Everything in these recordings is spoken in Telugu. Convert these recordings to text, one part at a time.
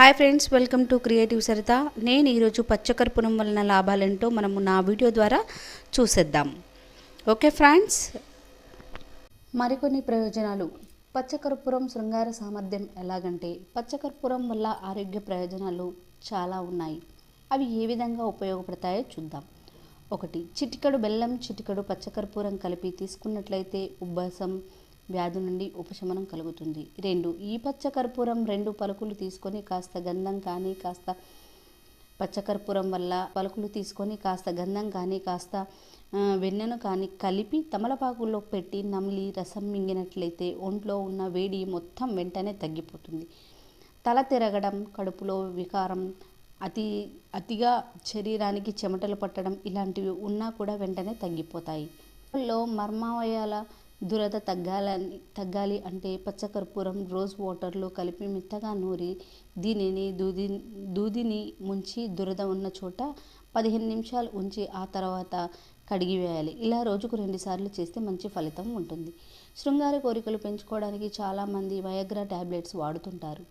Hi friends welcome to creative Sarita. నేను ఈరోజు పచ్చకర్పూరం వలన లాభాలేంటో మనము నా వీడియో ద్వారా చూసేద్దాం. Okay friends? మరికొన్ని ప్రయోజనాలు. పచ్చకర్పూరం శృంగార సామర్థ్యం ఎలాగంటే పచ్చకర్పూరం వల్ల ఆరోగ్య ప్రయోజనాలు చాలా ఉన్నాయి. అవి ఏ విధంగా ఉపయోగపడతాయో చూద్దాం. ఒకటి చిటికడు బెల్లం చిటికెడు పచ్చకర్పూరం కలిపి తీసుకున్నట్లయితే ఉబ్బసం వ్యాధి నుండి ఉపశమనం కలుగుతుంది. రెండు ఈ పచ్చకర్పూరం రెండు పలుకులు తీసుకొని కాస్త గంధం కానీ కాస్త పచ్చకర్పూరం వల్ల పలుకులు తీసుకొని కాస్త గంధం కానీ కాస్త వెన్నెను కానీ కలిపి తమలపాకుల్లో పెట్టి నమిలి రసం మింగినట్లయితే ఒంట్లో ఉన్న వేడి మొత్తం వెంటనే తగ్గిపోతుంది. తల తిరగడం కడుపులో వికారం అతి అతిగా శరీరానికి చెమటలు పట్టడం ఇలాంటివి ఉన్నా కూడా వెంటనే తగ్గిపోతాయి. లో మర్మావయాల దురద తగ్గాలని తగ్గాలి అంటే పచ్చకర్పూరం రోజ్ వాటర్లో కలిపి మెత్తగా నూరి దీనిని దూది దూదిని ముంచి దురద ఉన్న చోట పదిహేను నిమిషాలు ఉంచి ఆ తర్వాత కడిగి వేయాలి. ఇలా రోజుకు రెండుసార్లు చేస్తే మంచి ఫలితం ఉంటుంది. శృంగార కోరికలు పెంచుకోవడానికి చాలామంది వయగ్రా టాబ్లెట్స్ వాడుతుంటారు.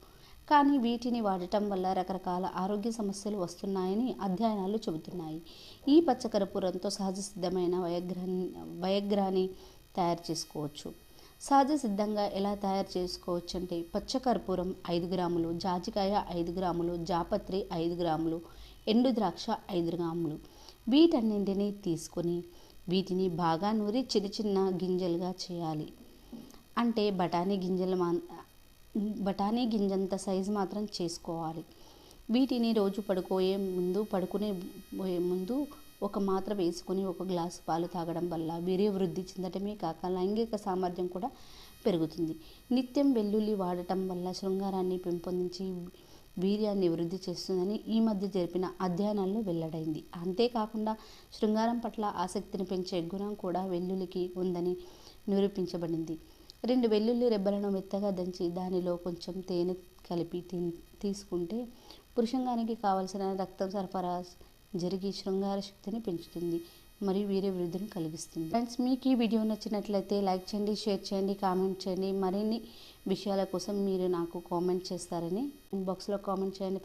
కానీ వీటిని వాడటం వల్ల రకరకాల ఆరోగ్య సమస్యలు వస్తున్నాయని అధ్యయనాలు చెబుతున్నాయి. ఈ పచ్చకర్పూరంతో సహజ సిద్ధమైన వయగ్రాని వయగ్రాని తయారు చేసుకోవచ్చు. సహజ సిద్ధంగా ఎలా తయారు చేసుకోవచ్చు అంటే పచ్చకర్పూరం ఐదు గ్రాములు జాజికాయ ఐదు గ్రాములు జాపత్రి ఐదు గ్రాములు ఎండు ద్రాక్ష ఐదు గ్రాములు. వీటన్నింటినీ తీసుకొని వీటిని బాగా నూరి చిన్న చిన్న గింజలుగా చేయాలి. అంటే బఠానీ గింజలు మా బఠానీ గింజంత సైజు మాత్రం చేసుకోవాలి. వీటిని రోజు పడుకోయే ముందు పడుకునే పోయే ముందు ఒక మాత్ర వేసుకొని ఒక గ్లాసు పాలు తాగడం వల్ల వీర్య వృద్ధి చెందటమే కాక లైంగిక సామర్థ్యం కూడా పెరుగుతుంది. నిత్యం వెల్లుల్లి వాడటం వల్ల శృంగారాన్ని పెంపొందించి వీర్యాన్ని వృద్ధి చేస్తుందని ఈ మధ్య జరిపిన అధ్యయనాల్లో వెల్లడైంది. అంతేకాకుండా శృంగారం పట్ల ఆసక్తిని పెంచే గుణం కూడా వెల్లుల్లికి ఉందని నిరూపించబడింది. రెండు వెల్లుల్లి రెబ్బలను మెత్తగా దంచి దానిలో కొంచెం తేనె కలిపి తిన్ తీసుకుంటే పురుషంగానికి కావలసిన రక్తం సరఫరా జరిగి శృంగార శక్తిని పెంచుతుంది మరియు వీరే వృద్ధిని కలిగిస్తుంది. ఫ్రెండ్స్ మీకు ఈ వీడియో నచ్చినట్లయితే లైక్ చేయండి షేర్ చేయండి కామెంట్ చేయండి. మరిన్ని విషయాల కోసం మీరు నాకు కామెంట్ చేస్తారని బాక్స్లో కామెంట్ చేయండి.